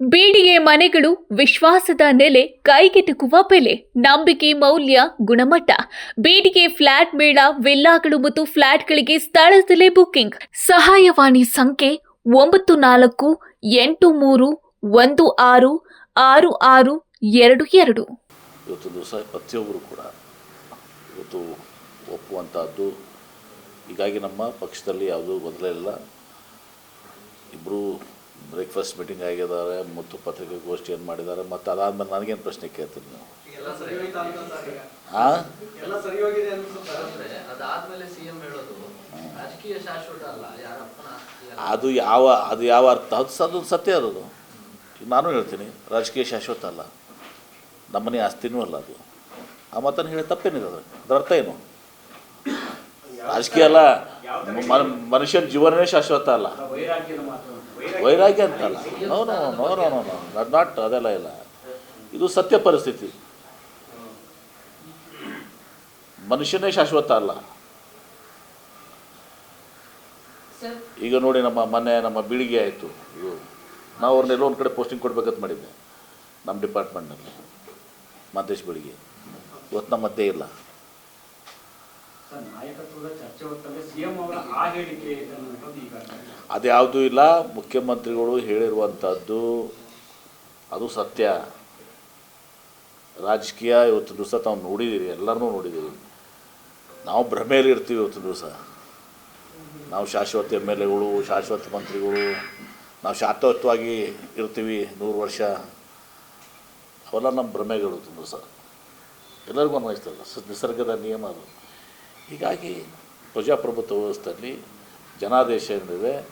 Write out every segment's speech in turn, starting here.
ಬೀಡಿಗೆ ಮನೆಗಳು ವಿಶ್ವಾಸದ ನೆಲೆ ಕೈಗೆಟುಕುವ ಬೆಲೆ, ನಂಬಿಕೆ, ಮೌಲ್ಯ, ಗುಣಮಟ್ಟ. ಬೀಡಿಗೆ ಫ್ಲಾಟ್ ಮೇಳ, ವಿಲ್ಲಾಗಳು ಮತ್ತು ಫ್ಲಾಟ್ಗಳಿಗೆ ಸ್ಥಳದಲ್ಲೇ ಬುಕ್ಕಿಂಗ್ ಸಹಾಯವಾಣಿ ಸಂಖ್ಯೆ ಒಂಬತ್ತು ನಾಲ್ಕು, ಎಂಟು ಮೂರು, ಒಂದು ಆರು ಆರು ಆರು ಎರಡು ಎರಡು. ಇವತ್ತು ದಿವಸ ಪ್ರತಿಯೊಬ್ಬರು ಕೂಡ ಇವತ್ತು ಒಪ್ಪುವಂತಹದ್ದು. ಹೀಗಾಗಿ ನಮ್ಮ ಪಕ್ಷದಲ್ಲಿ ಯಾವುದೂ ಬದಲೇ ಇಲ್ಲ ಬ್ರೇಕ್ಫಾಸ್ಟ್ ಮೀಟಿಂಗ್ ಆಗಿದ್ದಾರೆ ಮತ್ತು ಪತ್ರಿಕಾಗೋಷ್ಠಿಯನ್ನು ಮಾಡಿದ್ದಾರೆ ಮತ್ತು ಅದಾದಮೇಲೆ ನನಗೇನು ಪ್ರಶ್ನೆ ಕೇಳ್ತೀನಿ ನೀವು? ಹಾಂ ಎಲ್ಲ ಸರಿ ಹೋಗಿದೆ ಅನ್ಸುತ್ತಾ ಅದಾದ್ಮೇಲೆ ಸಿಎಂ ಹೇಳೋದು ರಾಜಕೀಯ ಶಾಶ್ವತ ಅಲ್ಲ ಯಾರಪ್ಪನ ಆಸ್ತಿ ಅದು ಯಾವ ಅದು ಯಾವ ಅರ್ಥ? ಅದು ಅದು ಸತ್ಯ ಅದು. ನಾನು ಹೇಳ್ತೀನಿ ರಾಜಕೀಯ ಶಾಶ್ವತ ಅಲ್ಲ. ನಮ್ಮನೆ ಆಸ್ತಿನೂ ಅಲ್ಲ ಅದು. ಆ ಮಾತನ್ನು ಹೇಳಿ ತಪ್ಪೇನಿದೆ ಅದು. ಅದರ ಅರ್ಥ ಏನು? ರಾಜಕೀಯ ಅಲ್ಲ ಮನುಷ್ಯನ ಜೀವನವೇ ಶಾಶ್ವತ ಅಲ್ಲ. ವೈರಾಗ್ಯ ಅಂತಲ್ಲ no no no no no. No not ಅದೆಲ್ಲ ಇಲ್ಲ. ಇದು ಸತ್ಯ ಪರಿಸ್ಥಿತಿ. ಮನುಷ್ಯನೇ ಶಾಶ್ವತ ಅಲ್ಲ. ಈಗ ನೋಡಿ ನಮ್ಮ ಮನೆ ನಮ್ಮ ಬೀಳಿಗೆ ಆಯಿತು. ಇದು ನಾವು ಅವ್ರನ್ನೆಲ್ಲೋ ಒಂದು ಕಡೆ ಪೋಸ್ಟಿಂಗ್ ಕೊಡ್ಬೇಕಂತ ಮಾಡಿದ್ದೆ. ನಮ್ಮ ಡಿಪಾರ್ಟ್ಮೆಂಟ್ನಲ್ಲಿ ಮಾತೇಶ್ ಬೆಳಿಗ್ಗೆ ಇವತ್ತು ನಮ್ಮ ಮಧ್ಯೆ ಇಲ್ಲ. ನಾಯಕತ್ವದ ಅದ್ಯಾವುದೂ ಇಲ್ಲ, ಮುಖ್ಯಮಂತ್ರಿಗಳು ಹೇಳಿರುವಂಥದ್ದು ಅದು ಸತ್ಯ. ರಾಜಕೀಯ ಇವತ್ತು ದಿವಸ ತಾವು ನೋಡಿದ್ದೀರಿ, ಎಲ್ಲರನ್ನೂ ನೋಡಿದ್ದೀರಿ. ನಾವು ಭ್ರಮೆಯಲ್ಲಿ ಇರ್ತೀವಿ ಇವತ್ತು ದಿವಸ. ನಾವು ಶಾಶ್ವತ ಎಂ ಎಲ್ ಎಗಳು, ಶಾಶ್ವತ ಮಂತ್ರಿಗಳು, ನಾವು ಶಾಶ್ವತವಾಗಿ ಇರ್ತೀವಿ ನೂರು ವರ್ಷ. ಅವೆಲ್ಲ ನಮ್ಮ ಭ್ರಮೆಗಳು ತುಂಬ ದಿವಸ. ಎಲ್ಲರಿಗೂ ಅನ್ವಯಿಸ್ತಾರೆ ನಿಸರ್ಗದ ನಿಯಮ ಅದು. ಹೀಗಾಗಿ ಪ್ರಜಾಪ್ರಭುತ್ವ ವ್ಯವಸ್ಥೆಯಲ್ಲಿ ಜನಾದೇಶ ಏನಿದೆ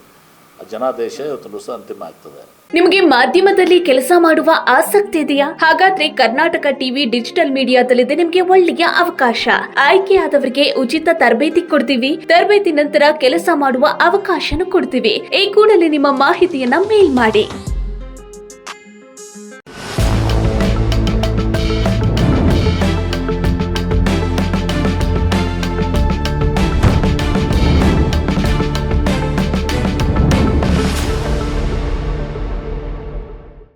ಜನಾದೇಶ ಇವತ್ತು ಅಂತಿಮ ಆಗ್ತದೆ. ನಿಮಗೆ ಮಾಧ್ಯಮದಲ್ಲಿ ಕೆಲಸ ಮಾಡುವ ಆಸಕ್ತಿ ಇದೆಯಾ? ಹಾಗಾದ್ರೆ ಕರ್ನಾಟಕ ಟಿವಿ ಡಿಜಿಟಲ್ ಮೀಡಿಯಾದಲ್ಲಿದೆ ನಿಮಗೆ ಒಳ್ಳೆಯ ಅವಕಾಶ. ಆಯ್ಕೆಯಾದವರಿಗೆ ಉಚಿತ ತರಬೇತಿ ಕೊಡ್ತೀವಿ. ತರಬೇತಿ ನಂತರ ಕೆಲಸ ಮಾಡುವ ಅವಕಾಶನೂ ಕೊಡ್ತೀವಿ. ಈ ಕೂಡಲೇ ನಿಮ್ಮ ಮಾಹಿತಿಯನ್ನ ಮೇಲ್ ಮಾಡಿ.